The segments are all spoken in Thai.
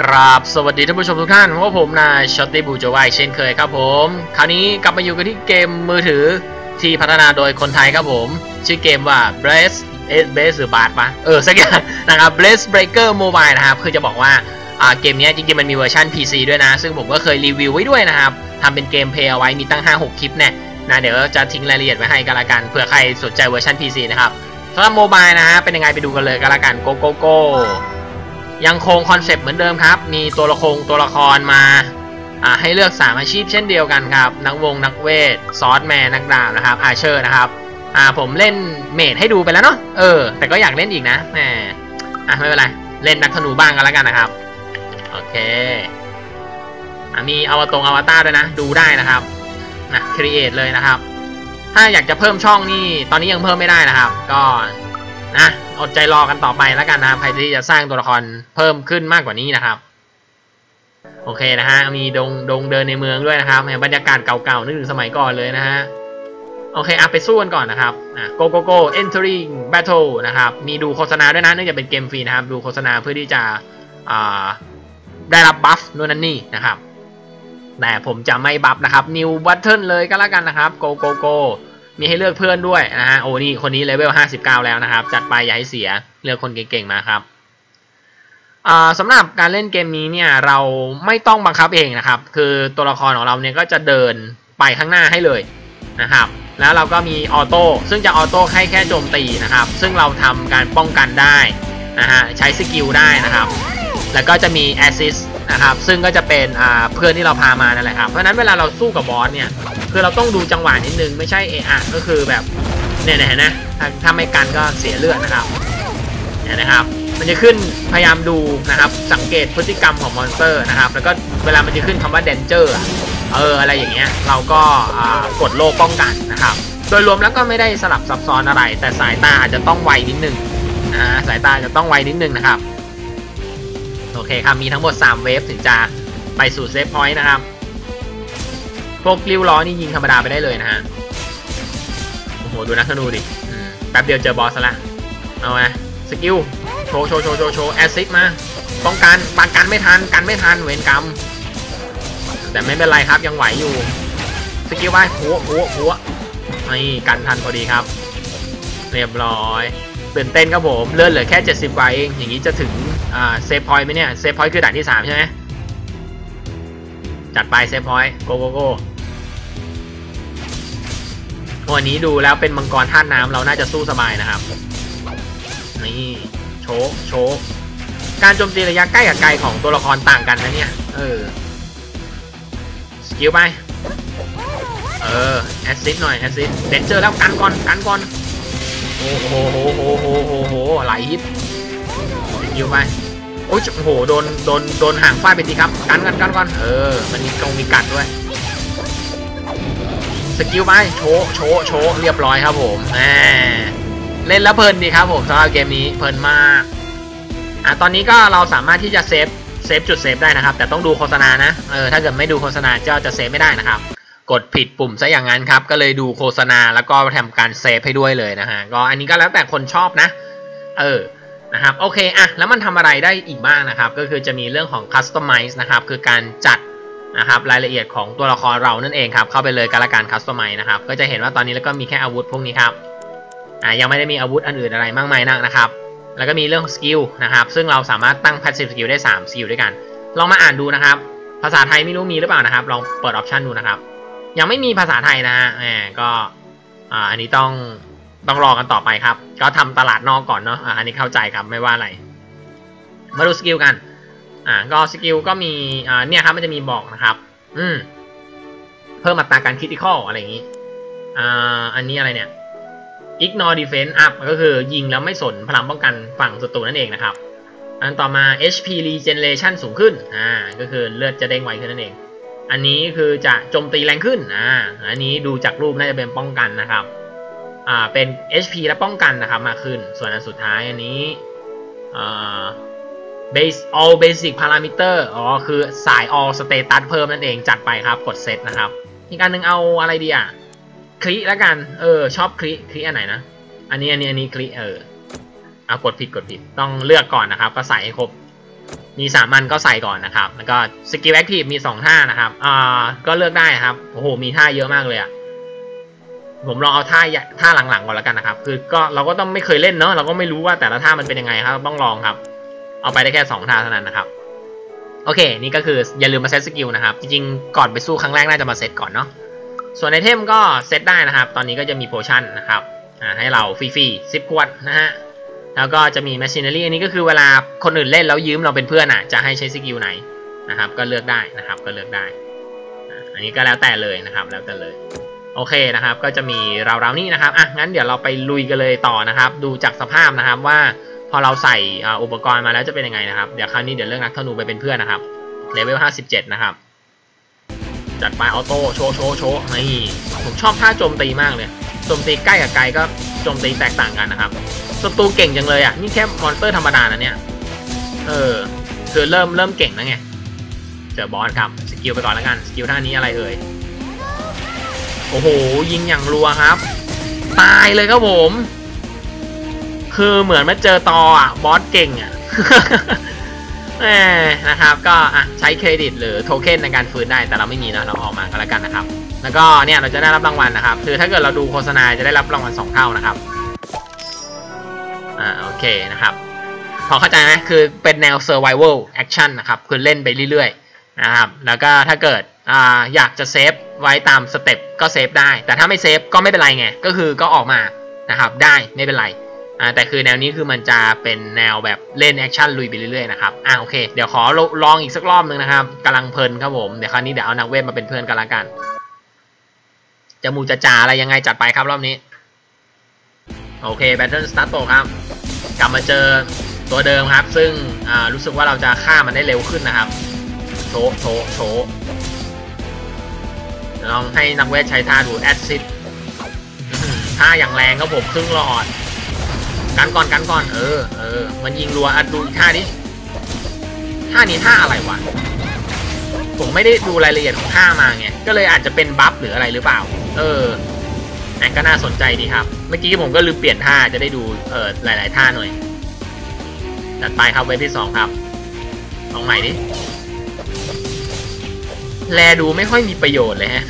กราบสวัสดีท่านผู้ชมทุกท่านพบกับผมนายช็อตตี้บูจวายเช่นเคยครับผม คราวนี้กลับมาอยู่กันที่เกมมือถือที่พัฒนาโดยคนไทยครับผม ชื่อเกมว่า b r a c e เอสเบสหรือบาทปะเออสักอย่างนะครับ b r a c e Breaker Mobile นะครับ คือจะบอกว่าอ่าเกมนี้จริงๆมันมีเวอร์ชัน PC ด้วยนะ ซึ่งผมก็เคยรีวิวไว้ด้วยนะครับทำเป็นเกมเพลย์เอาไว้มีตั้ง 5-6 คลิปเนี่ยนะเดี๋ยวจะทิ้งรายละเอียดไว้ให้กันละกันเผื่อใครสนใจเวอร์ชัน PC นะครับสำหรับโมบายนะฮะเป็นยังไงไปดูกันเลยกันละกันโกโกโก ยังคงคอนเซปต์เหมือนเดิมครับ มีตัวละครตัวละครมาให้เลือก 3 อาชีพเช่นเดียวกันครับ นักวงนักเวทซอสแมนนักดาบนะครับอาเชอร์นะครับอ่าผมเล่นเมดให้ดูไปแล้วเนาะเออ แต่ก็อยากเล่นอีกนะแหมอะไม่เป็นไร เล่นนักธนูบ้างกันแล้วกันนะครับ โอเคอะมีอวตงอวตารด้วยนะ ดูได้นะครับนะครีเอทเลยนะครับ ถ้าอยากจะเพิ่มช่องนี่ตอนนี้ยังเพิ่มไม่ได้นะครับ ก็ นะอดใจรอกันต่อไปแล้วกันนะใครที่จะสร้างตัวละครเพิ่มขึ้นมากกว่านี้นะครับ โอเคนะฮะมีดงดงเดินในเมืองด้วยนะครับบรรยากาศเก่าๆนึกถึงสมัยก่อนเลยนะฮะโอเคอะไปสู้กันก่อนนะครับอะ go go go entering battle นะครับ มีดูโฆษณาด้วยนะเนื่องจากเป็นเกมฟรีนะครับ ดูโฆษณาเพื่อที่จะอ่าได้รับบัฟนู่นนั่นนี่นะครับ แต่ผมจะไม่บัฟนะครับ new button เลยก็แล้วกันนะครับ go go go มีให้เลือกเพื่อนด้วยนะฮะโอ้นี่คนนี้เลเวล59 แล้วนะครับ จัดไปอย่าให้เสียเลือกคนเก่งๆมาครับสำหรับการเล่นเกมนี้เนี่ยเราไม่ต้องบังคับเองนะครับ คือตัวละครของเราเนี่ยก็จะเดินไปข้างหน้าให้เลยนะครับ แล้วเราก็มีออโต้ซึ่งจะออโต้ให้แค่โจมตีนะครับ ซึ่งเราทำการป้องกันได้นะฮะใช้สกิลได้นะครับ แล้วก็จะมีแอสซิสนะครับซึ่งก็จะเป็นเพื่อนที่เราพามานั่นแหละครับเพราะนั้นเวลาเราสู้กับบอสเนี่ย คือเราต้องดูจังหวะนิดนึงไม่ใช่เอะก็คือแบบเนี่ยนะนะถ้าถ้าไม่กันก็เสียเลือดนะครับเนี่ยนะครับมันจะขึ้นพยายามดูนะครับสังเกตพฤติกรรมของมอนสเตอร์นะครับแล้วก็เวลามันจะขึ้นคำว่าเดนเจอร์เอออะไรอย่างเงี้ยเราก็กดโล่ป้องกันนะครับ โดยรวมแล้วก็ไม่ได้สลับซับซ้อนอะไร แต่สายตาอาจจะต้องไวนิดนึงนะสายตาจะต้องไวนิดนึงนะครับโอเคครับมีทั้งหมด 3 เวฟถึงจะไปสู่เซฟพอยต์นะครับ พวกริ้วล้อนี่ยิงธรรมดาไปได้เลยนะฮะ โอ้โห ดูนักธนูดิแป๊บเดียวเจอบอสละ เอาไงสกิล โชว์โชว์โชว์โชว์โชว์แอซิดมา ป้องกันปันกันไม่ทัน กันไม่ทัน เวรกรรม แต่ไม่เป็นไรครับยังไหวอยู่ สกิลไปหัวหัวหัวนี่กันทันพอดีครับ เรียบร้อยตื่นเต้นครับผมเลื่อนเหลือแค่ 70กว่าเอง อย่างนี้จะถึงเซฟพอยต์ไหมเนี่ย เซฟพอยต์คือด่านที่ 3 ใช่ไหมจัดไปเซฟพอยต์โกโกโก วันนี้ดูแล้วเป็นมังกรธาตุน้ำเราน่าจะสู้สบายนะครับ นี่โชกโชกการโจมตีระยะใกล้กับไกลของตัวละครต่างกันนะเนี่ย เออ สกิลไป เออ แอซซิดหน่อย แอซซิดเดนเจอร์แล้วกันก่อน กันก่อน โอ้โหโหโหโหโหโหหลฮิตสกิลไป โอ้ยโห โดน โดน โดนห่างฟาดไปทีครับ กันกันกันก่อน เออ มันมีกงมีกัดด้วย สกิลไปโชว์โชว์โชว์เรียบร้อยครับผมแหมเล่นแล้วเพลินดีครับผมสำหรับเกมนี้เพลินมากอะตอนนี้ก็เราสามารถที่จะเซฟเซฟจุดเซฟได้นะครับ แต่ต้องดูโฆษณานะเออถ้าเกิดไม่ดูโฆษณาก็จะเซฟไม่ได้นะครับ กดผิดปุ่มซะอย่างนั้นครับ ก็เลยดูโฆษณาแล้วก็ทำการเซฟให้ด้วยเลยนะฮะก็อันนี้ก็แล้วแต่คนชอบนะ เออนะครับโอเคอะแล้วมันทำอะไรได้อีกบ้างนะครับ ก็คือจะมีเรื่องของ customize นะครับ คือการจัด นะครับรายละเอียดของตัวละครเรานั่นเองครับเข้าไปเลยการละการ customize นะครับก็จะเห็นว่าตอนนี้แล้วก็มีแค่อาวุธพวกนี้ครับอ่ายังไม่ได้มีอาวุธอันอื่นอะไรมากมายนักนะครับ แล้วก็มีเรื่องสกิลนะครับซึ่งเราสามารถตั้ง passive skill ได้3สกิลด้วยกัน ลองมาอ่านดูนะครับ ภาษาไทยไม่รู้มีหรือเปล่านะครับ ลองเปิดออปชันดูนะครับ ยังไม่มีภาษาไทยนะฮะแหมก็อ่าอันนี้ต้องต้องรอกันต่อไปครับ ก็ทำตลาดนอกก่อนเนาะอ่าอันนี้เข้าใจครับไม่ว่าอะไร มาดูสกิลกัน อ่าก็สกิลก็มีอ่าเนี่ยครับมันจะมีบอกนะครับ อืมเพิ่มอัตราการคิด i คอลอะไรอย่างนี้ อ่า อันนี้อะไรเนี่ย ignore defense up ก็คือยิงแล้วไม่สนพลังป้องกันฝั่งศัตรูนั่นเองนะครับ อันต่อมา HP regeneration สูงขึ้น อ่า ก็คือเลือดจะเด้งไวขึ้นนั่นเอง อันนี้คือจะโจมตีแรงขึ้น อ่า อันนี้ดูจากรูปน่าจะเป็นป้องกันนะครับ อ่า เป็น HP และป้องกันนะครับ มาขึ้น ส่วนอันสุดท้ายอันนี้ อ่า base all basic parameter อ๋อ คือสาย all status เพิ่มนั่นเองจัดไปครับ กดเซตนะครับ อีกการหนึ่งเอาอะไรดีอะ คลิแล้วกัน เออ ชอบคลิ คลิอันไหนนะ อันนี้ อันนี้ อันนี้ คลิ เออ เอากดผิด กดผิด ต้องเลือกก่อนนะครับ ก็ใส่ให้ครบ มีสามัญก็ใส่ก่อนนะครับ แล้วก็สกิลแอคทีฟมีสองท่านะครับ อ่า ก็เลือกได้ครับ โอ้โห มีท่าเยอะมากเลยอะผมลองเอาท่าท่าหลังๆก่อนแล้วกันนะครับ คือก็เราก็ต้องไม่เคยเล่นเนาะเราก็ไม่รู้ว่าแต่ละท่ามันเป็นยังไงครับ ต้องลองครับ เอาไปได้แค่สองท่าเท่านั้นนะครับ โอเค นี่ก็คืออย่าลืมมาเซตสกิลนะครับ จริงๆ ก่อนไปสู้ครั้งแรกน่าจะมาเซตก่อนเนาะ ส่วนไอเทมก็เซตได้นะครับ ตอนนี้ก็จะมีโพชั่นนะครับให้เราฟรีๆสิบขวดนะฮะ แล้วก็จะมี machinery อันนี้ก็คือเวลาคนอื่นเล่นแล้วยืมเราเป็นเพื่อนอะ จะให้ใช้สกิลไหนนะครับ ก็เลือกได้นะครับ ก็เลือกได้ อันนี้ก็แล้วแต่เลยนะครับ แล้วแต่เลยโอเคนะครับ ก็จะมีราวๆนี้นะครับ อะ งั้นเดี๋ยวเราไปลุยกันเลยต่อนะครับ ดูจากสภาพนะครับว่า พอเราใส่อุปกรณ์มาแล้วจะเป็นยังไงนะครับ เดี๋ยวคราวนี้เดี๋ยวเลือกนักธนูไปเป็นเพื่อนนะครับเลเวล57 นะครับ จัดไปออโต้โชว์โชว์โชว์นี่ผมชอบท่าโจมตีมากเลยโจมตีใกล้กับไกลก็โจมตีแตกต่างกันนะครับศัตรูเก่งจังเลยอะนี่แค่มอนสเตอร์ธรรมดานะเนี่ยเออคือเริ่มเริ่มเก่งแล้วไงเจอบอสครับสกิลไปก่อนแล้วกันสกิลท่านี้อะไรเอ่ยโอ้โหยิงอย่างรัวครับ ตายเลยครับผม คือเหมือนมาเจอตออะบอสเก่งอะแหมนะครับก็อะใช้เครดิตหรือโทเค็นในการฟื้นได้แต่เราไม่มีนะเราออกมาก็แล้วกันนะครับ แล้วก็เนี่ยเราจะได้รับรางวัลนะครับ คือถ้าเกิดเราดูโฆษณาจะได้รับรางวัล2เท่านะครับอ่าโอเคนะครับพอเข้าใจไหมคือเป็นแนว survival action นะครับ คือเล่นไปเรื่อยๆนะครับแล้วก็ถ้าเกิดอ่าอยากจะเซฟไว้ตามสเต็ปก็เซฟได้ แต่ถ้าไม่เซฟก็ไม่เป็นไรไง ก็คือก็ออกมานะครับได้ไม่เป็นไร อ่าแต่คือแนวนี้คือมันจะเป็นแนวแบบเล่นแอคชั่นลุยไปเรื่อยๆนะครับอ่าโอเคเดี๋ยวขอลองอีกสักรอบนึงนะครับกำลังเพลินครับผมเดี๋ยวคราวนี้เดี๋ยวเอานักเวทมาเป็นเพื่อนกันละกันจะมูจะจ่าอะไรยังไงจัดไปครับรอบนี้ โอเค Battle Start โตครับ กลับมาเจอตัวเดิมครับ ซึ่งรู้สึกว่าเราจะฆ่ามันได้เร็วขึ้นนะครับโชโชโชลองให้นักเวทใช้ท่าดูแอซิดท่าอย่างแรงครับผมครึ่งหลอด กันก่อนกันก่อน เออเออมันยิงรัวอัดดูท่านี้ท่านี้ท่าอะไรวะผมไม่ได้ดูรายละเอียดของท่ามาไงก็เลยอาจจะเป็นบัฟหรืออะไรหรือเปล่า เออนั่นก็น่าสนใจดีครับ เมื่อกี้ผมก็ลืมเปลี่ยนท่าจะได้ดูเออหลาย ๆ ท่าหน่อยจัดไปครับเวทที่สองครับลองใหม่ดิแลดูไม่ค่อยมีประโยชน์เลยฮะ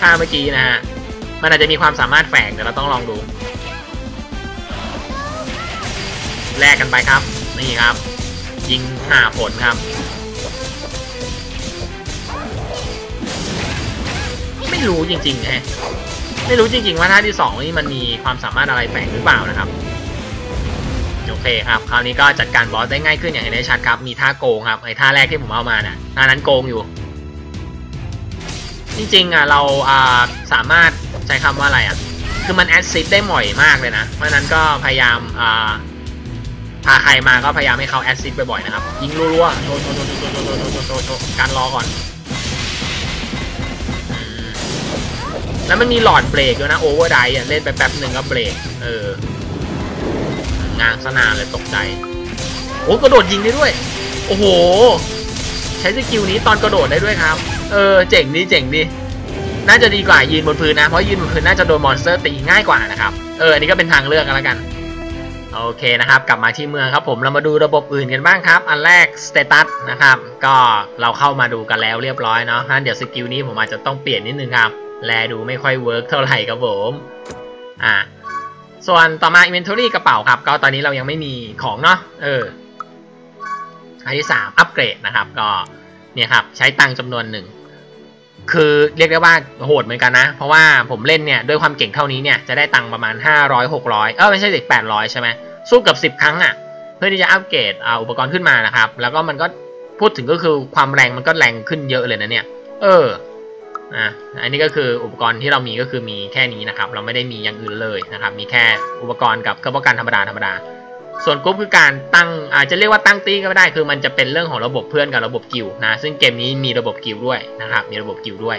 ท่าเมื่อกี้นะฮะมันอาจจะมีความสามารถแฝงเดี๋ยวเราต้องลองดู แลกกันไปครับ นี่ครับ ยิงหาผลครับ ไม่รู้จริงๆฮะไม่รู้จริง ๆ ว่าท่าที่สองนี่มันมีความสามารถอะไรแฝงหรือเปล่านะครับโอเคครับคราวนี้ก็จัดการบอสได้ง่ายขึ้นอย่างเห็นได้ชัดครับ มีท่าโกงครับไอ้ท่าแรกที่ผมเอามาน่ะท่านั้นโกงอยู่ จริงๆอะเราอ่าสามารถใช้คำว่าอะไรอะคือมันแอดซิดได้หม่อยมากเลยนะ เพราะนั้นก็พยายามอ่า พาใครมาก็พยายามให้เขาแอดซิดบ่อยๆนะครับ ยิงรัวๆโชว์โชว์โชว์โชว์โชว์โชว์โชว์โชว์การรอก่อน แล้วมันมีหลอดเบรกด้วยนะโอเวอร์ไดอะเล่นไปแป๊บหนึ่งก็เบรก เอองางสนานเลยตกใจ โอ้กระโดดยิงได้ด้วย โอ้โห ใช้สกิลนี้ตอนกระโดดได้ด้วยครับ เออ เจ๋งดีเจ๋งดีน่าจะดีกว่ายืนบนพื้นนะ เพราะยืนบนพื้นน่าจะโดนมอนสเตอร์ตีง่ายกว่านะครับ เออ อันนี้ก็เป็นทางเลือกกันแล้วกัน โอเคนะครับ กลับมาที่เมืองครับผมเรามาดูระบบอื่นกันบ้างครับ อันแรกสเตตัสนะครับ ก็เราเข้ามาดูกันแล้วเรียบร้อยเนาะงั้นเดี๋ยวสกิลนี้ผมอาจจะต้องเปลี่ยนนิดนึงครับ แลดูไม่ค่อยเวิร์กเท่าไหร่ครับผมอ่าส่วนต่อมา inventory กระเป๋าครับ ก็ตอนนี้เรายังไม่มีของเนาะเอออันที่3อัปเกรดนะครับ ก็เนี่ยครับ ใช้ตังจำนวนหนึ่ง คือเรียกได้ว่าโหดเหมือนกันนะ เพราะว่าผมเล่นเนี่ยด้วยความเก่งเท่านี้เนี่ยจะได้ตังค์ประมาณ 500 600 เออไม่ใช่เด็ก800 ใช่ไหมสู้กับ 10 ครั้งอะ่ะ เพื่อที่จะอัปเกรดอ่าอุปกรณ์ขึ้นมานะครับ แล้วก็มันก็พูดถึงก็คือความแรงมันก็แรงขึ้นเยอะเลยนะเนี่ย เอออะอันนี้ก็คืออุปกรณ์ที่เรามีก็คือมีแค่นี้นะครับ เราไม่ได้มีอย่างอื่นเลยนะครับ มีแค่อุปกรณ์กับเครื่องป้องกันธรรมดาธรรมดา ส่วนกรุ๊ปคือการตั้งอาจจะเรียกว่าตั้งตีก็ไม่ได้ คือมันจะเป็นเรื่องของระบบเพื่อนกับระบบกิลด์นะ ซึ่งเกมนี้มีระบบกิลด้วยนะครับ มีระบบกิลด้วย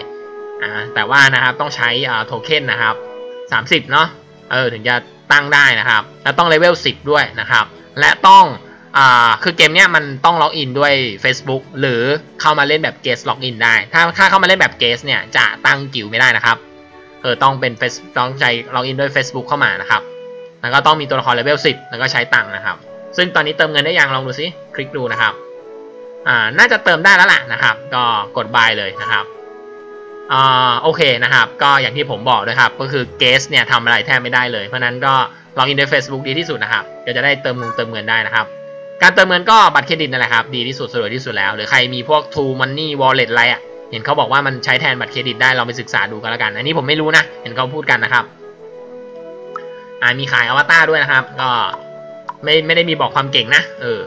อ่าแต่ว่านะครับต้องใช้อ่าโทเค็นนะครับ 30 เนาะเออถึงจะตั้งได้นะครับ แล้วต้องเลเวล 10 ด้วยนะครับ และต้องอ่าคือเกมเนี้ยมันต้องล็อกอินด้วย Facebook หรือเข้ามาเล่นแบบเกสล็อกอินได้ ถ้าถ้าเข้ามาเล่นแบบเกสเนี่ยจะตั้งกิลด์ไม่ได้นะครับเออต้องเป็น Face ต้องใช้ล็อกอินด้วย Facebook เข้ามานะครับ แล้วก็ต้องมีตัวละครเลเวล10 แล้วก็ใช้ตังค์นะครับ ซึ่งตอนนี้เติมเงินได้ยังลองดูซิคลิกดูนะครับอ่าน่าจะเติมได้แล้วล่ะนะครับ ก็กด buy เลยนะครับอ่าโอเคนะครับ ก็อย่างที่ผมบอกนะครับ ก็คือเกสเนี่ยทำอะไรแทบไม่ได้เลย เพราะนั้นก็ลอกอินใน Facebook ดีที่สุดนะครับก็จะได้เติมเงินเติมเงินได้นะครับ การเติมเงินก็บัตรเครดิตนั่นแหละครับดีที่สุดสะดวกที่สุดแล้ว หรือใครมีพวก True Money Wallet อะไรอะเห็นเขาบอกว่ามันใช้แทนบัตรเครดิตได้ลองไปศึกษาดูกันแล้วกัน อันนี้ผมไม่รู้นะ เห็นเขาพูดกันนะครับ อ่ามีขายอวตารด้วยนะครับ ก็ไม่ไม่ได้มีบอกความเก่งนะ เออ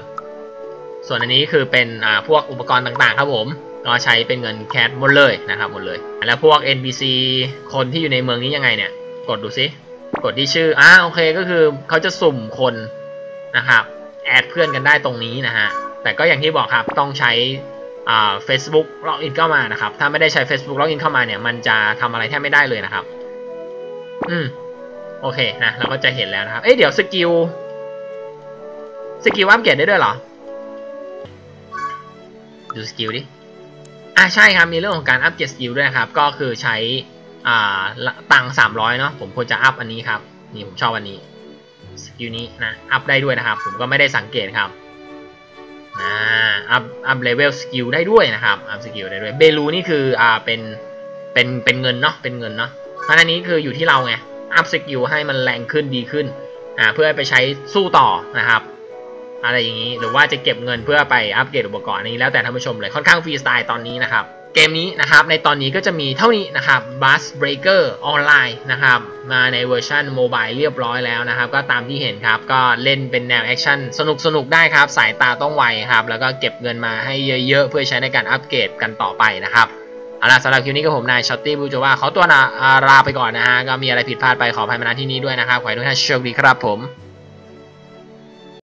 ส่วนอันนี้คือเป็นอ่าพวกอุปกรณ์ต่างๆ ครับผม ก็ใช้เป็นเงินแคชหมดเลยนะครับหมดเลย แล้วพวก NPC คนที่อยู่ในเมืองนี้ยังไงเนี่ย กดดูซิกดที่ชื่ออ่าโอเคก็คือเขาจะสุ่มคนนะครับแอดเพื่อนกันได้ตรงนี้นะฮะ แต่ก็อย่างที่บอกครับต้องใช้อ่า Facebook ล็อกอินเข้ามานะครับ ถ้าไม่ได้ใช้ Facebook ล็อกอินเข้ามาเนี่ย มันจะทำอะไรแทบไม่ได้เลยนะครับ อืม โอเคนะเราก็จะเห็นแล้วนะครับ เอ๊ะเดี๋ยวสกิล สกิลอัปเกรดได้ด้วยเหรอ ดูสกิลดิ อ่าใช่ครับ มีเรื่องของการอัปเกรดสกิลด้วยครับ ก็คือใช้ อ่า ตังสามร้อยเนาะ ผมควรจะอัพอันนี้ครับ นี่ผมชอบอันนี้ สกิลนี้นะ อัพได้ด้วยนะครับ ผมก็ไม่ได้สังเกตครับ อ่า อัพ อัพเลเวลสกิลได้ด้วยนะครับ อัพสกิลได้ด้วย เบลูนี่คือ อ่า เป็น เป็น เป็นเงินเนาะ เป็นเงินเนาะ เพราะอันนี้คืออยู่ที่เราไง อัพสกิลให้มันแรงขึ้นดีขึ้นอ่าเพื่อไปใช้สู้ต่อนะครับอะไรอย่างนี้หรือว่าจะเก็บเงินเพื่อไปอัปเกรดอุปกรณ์นี้แล้วแต่ท่านผู้ชมเลยค่อนข้างฟรีสไตล์ตอนนี้นะครับเกมนี้นะครับในตอนนี้ก็จะมีเท่านี้นะครับ Bus Breaker ออนไลน์นะครับมาในเวอร์ชันโมบายเรียบร้อยแล้วนะครับ ก็ตามที่เห็นครับก็เล่นเป็นแนวแอคชั่นสนุกสนุกได้ครับ สายตาต้องไวครับ แล้วก็เก็บเงินมาให้เยอะๆ เพื่อใช้ในการอัปเกรดกันต่อไปนะครับ เอาล่ะสำหรับคลิปนี้ก็ผมนายช็อตตี้บูจว่าเขาตัวนาลาไปก่อนนะฮะก็มีอะไรผิดพลาดไปขออภัยมาณที่นี้ด้วยนะครับขอให้ทุกท่านโชคดีครับผม